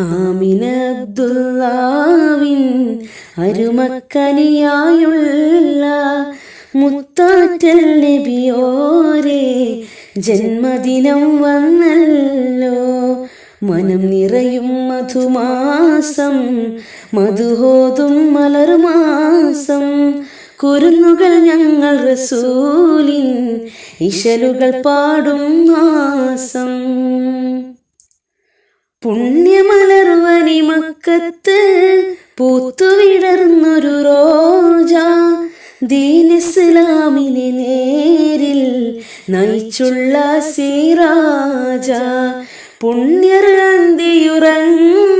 ആമിന അരുമക്കനിയായുള്ള മുത്താറ്റൽ നബിയോരെ ജന്മദിനം വന്നല്ലോ. മനം നിറയും മധുമാസം മധുഹോതും മലർമാസം കുരുന്നുകൾ ഞങ്ങൾ റസൂലിൻ ഇശലുകൾ പാടും മാസം. പുണ്യമലർവനി മക്കത്ത് പൂത്തുവിടർന്നൊരു റോജ. ദീൻ ഇസ്ലാമിനെ നേരിൽ നയിച്ചുള്ള സിറാജ. പുണ്യറാന്തിയുറങ്ങും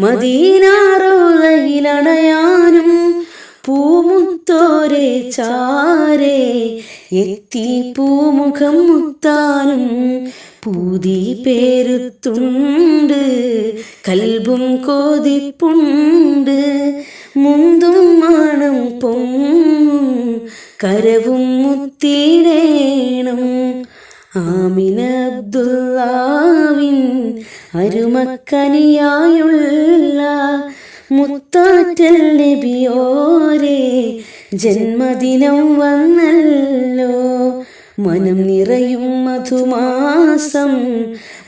മദീനാറോയിലണയാനും പൂമുത്തോരെ ചാരേ എത്തി പൂമുഖം മുത്താനും പൂതി പേരുത്തുണ്ട്. കൽബും കോതിപ്പുണ്ട്. മുന്തും മണം പൊങ്ങും. കരവും മുത്തിടേണം ആമിന അബ്ദുല്ലാവിൻ അരുമക്കനിയായുള്ള മുത്താറ്റൽ നബിയോരെ ജന്മദിനം വന്നല്ലോ. മനം നിറയും മധുമാസം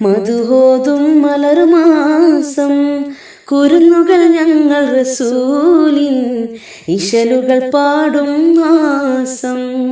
മധുഹോതും മലർമാസം. കുരുന്നുകൾ ഞങ്ങൾ റസൂലിൻ ഇശലുകൾ പാടും മാസം.